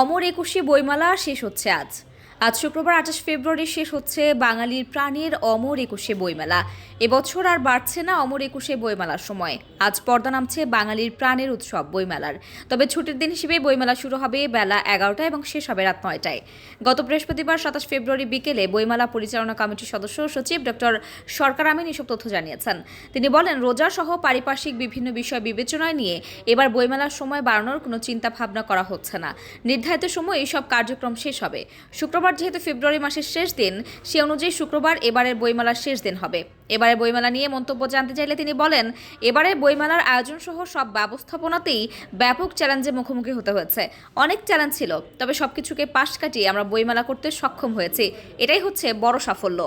অমর একুশে বইমেলা শেষ হচ্ছে আজ। আজ শুক্রবার আঠাশ ফেব্রুয়ারি শেষ হচ্ছে বাঙালির প্রাণের অমর একুশে বইমেলা। এবছর আর বাড়ছে না অমর একুশে বইমেলার সময়। আজ পর্দা নামছে বাঙালির প্রাণের উৎসব বইমেলার। তবে ছুটির দিন হিসেবে বইমেলা শুরু হবে বেলা এগারোটা এবং শেষ হবে রাত নয়টায়। গত বৃহস্পতিবার সাতাশ ফেব্রুয়ারি বিকেলে বইমেলা পরিচালনা কমিটির সদস্য সচিব ডক্টর সরকার আমিন এসব তথ্য জানিয়েছেন। তিনি বলেন, রোজা সহ পারিপার্শ্বিক বিভিন্ন বিষয় বিবেচনায় নিয়ে এবার বইমেলার সময় বাড়ানোর কোনো চিন্তা ভাবনা করা হচ্ছে না। নির্ধারিত সময় এইসব কার্যক্রম শেষ হবে। শুক্রবার যেহেতু ফেব্রুয়ারি মাসের শেষ দিন, সে অনুযায়ী শুক্রবার এবারের বইমেলার শেষ দিন হবে। এবারে বইমেলা নিয়ে মন্তব্য জানতে চাইলে তিনি বলেন, এবারে বইমেলার আয়োজন সহ সব ব্যবস্থাপনাতেই ব্যাপক চ্যালেঞ্জের মুখোমুখি হতে হয়েছে। অনেক চ্যালেঞ্জ ছিল, তবে সবকিছুকে পাশ কাটিয়ে আমরা বইমেলা করতে সক্ষম হয়েছি। এটাই হচ্ছে বড় সাফল্য।